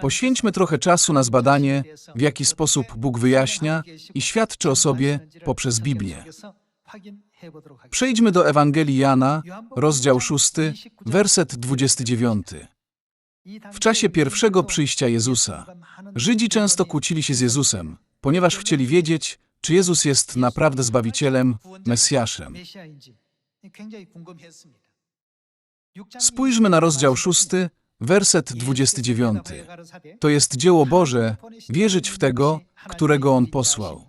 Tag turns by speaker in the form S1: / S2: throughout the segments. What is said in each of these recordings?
S1: Poświęćmy trochę czasu na zbadanie, w jaki sposób Bóg wyjaśnia i świadczy o sobie poprzez Biblię. Przejdźmy do Ewangelii Jana, rozdział 6, werset 29. W czasie pierwszego przyjścia Jezusa Żydzi często kłócili się z Jezusem, ponieważ chcieli wiedzieć, czy Jezus jest naprawdę Zbawicielem, Mesjaszem. Spójrzmy na rozdział 6, werset 29. To jest dzieło Boże, wierzyć w tego, którego On posłał.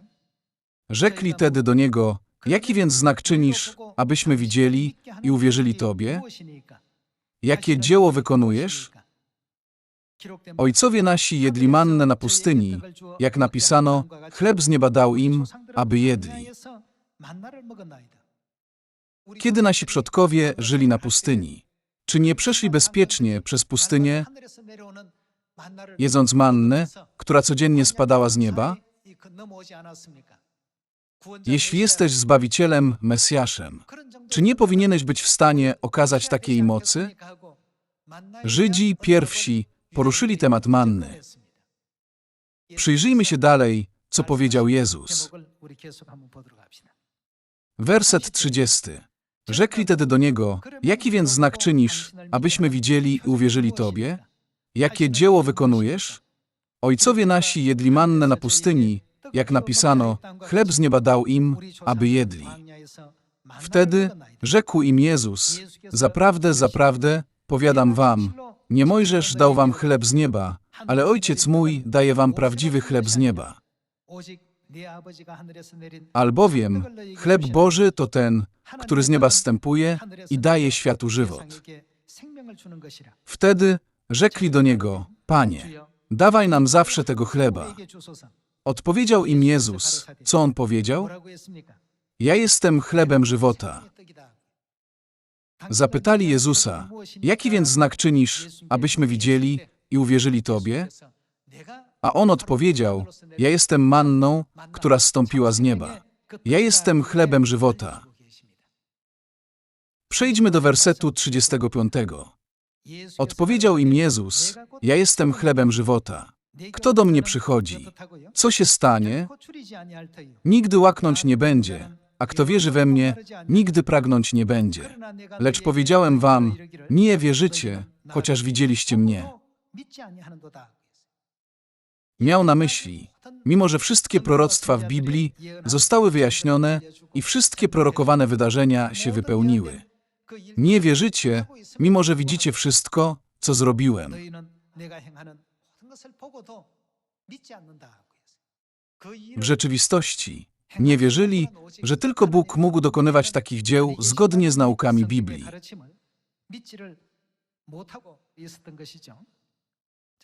S1: Rzekli tedy do Niego, jaki więc znak czynisz, abyśmy widzieli i uwierzyli Tobie? Jakie dzieło wykonujesz? Ojcowie nasi jedli mannę na pustyni, jak napisano, chleb z nieba dał im, aby jedli. Kiedy nasi przodkowie żyli na pustyni, czy nie przeszli bezpiecznie przez pustynię, jedząc mannę, która codziennie spadała z nieba? Jeśli jesteś Zbawicielem, Mesjaszem, czy nie powinieneś być w stanie okazać takiej mocy? Żydzi pierwsi poruszyli temat manny. Przyjrzyjmy się dalej, co powiedział Jezus. Werset 30. Rzekli tedy do Niego, jaki więc znak czynisz, abyśmy widzieli i uwierzyli Tobie? Jakie dzieło wykonujesz? Ojcowie nasi jedli mannę na pustyni, jak napisano, chleb z nieba dał im, aby jedli. Wtedy rzekł im Jezus, zaprawdę, zaprawdę, powiadam wam, nie Mojżesz dał wam chleb z nieba, ale Ojciec mój daje wam prawdziwy chleb z nieba. Albowiem chleb Boży to ten, który z nieba zstępuje i daje światu żywot. Wtedy rzekli do Niego, Panie, dawaj nam zawsze tego chleba. Odpowiedział im Jezus, co On powiedział? Ja jestem chlebem żywota. Zapytali Jezusa, jaki więc znak czynisz, abyśmy widzieli i uwierzyli Tobie? A On odpowiedział, ja jestem manną, która zstąpiła z nieba. Ja jestem chlebem żywota. Przejdźmy do wersetu 35. Odpowiedział im Jezus, ja jestem chlebem żywota. Kto do mnie przychodzi? Co się stanie? Nigdy łaknąć nie będzie, a kto wierzy we mnie, nigdy pragnąć nie będzie. Lecz powiedziałem wam, nie wierzycie, chociaż widzieliście mnie. Miał na myśli, mimo że wszystkie proroctwa w Biblii zostały wyjaśnione i wszystkie prorokowane wydarzenia się wypełniły. Nie wierzycie, mimo że widzicie wszystko, co zrobiłem. W rzeczywistości nie wierzyli, że tylko Bóg mógł dokonywać takich dzieł zgodnie z naukami Biblii.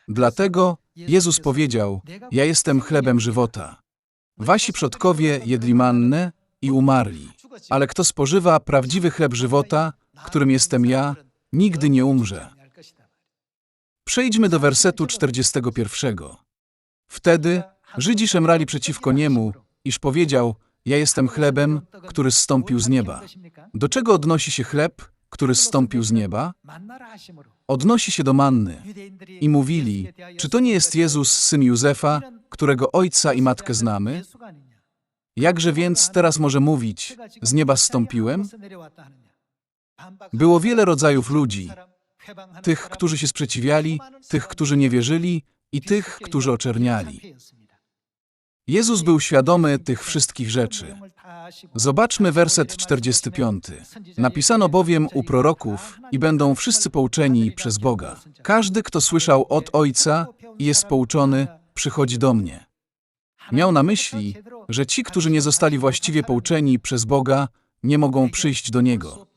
S1: Dlatego Jezus powiedział: Ja jestem chlebem żywota. Wasi przodkowie jedli mannę i umarli, ale kto spożywa prawdziwy chleb żywota, którym jestem ja, nigdy nie umrze. Przejdźmy do wersetu 41. Wtedy Żydzi szemrali przeciwko niemu, iż powiedział: Ja jestem chlebem, który zstąpił z nieba. Do czego odnosi się chleb, który zstąpił z nieba? Odnosi się do manny. I mówili: Czy to nie jest Jezus, syn Józefa, którego ojca i matkę znamy? Jakże więc teraz może mówić: Z nieba zstąpiłem? Było wiele rodzajów ludzi: tych, którzy się sprzeciwiali, tych, którzy nie wierzyli i tych, którzy oczerniali. Jezus był świadomy tych wszystkich rzeczy. Zobaczmy werset 45. Napisano bowiem u proroków i będą wszyscy pouczeni przez Boga. Każdy, kto słyszał od Ojca i jest pouczony, przychodzi do mnie. Miał na myśli, że ci, którzy nie zostali właściwie pouczeni przez Boga, nie mogą przyjść do Niego.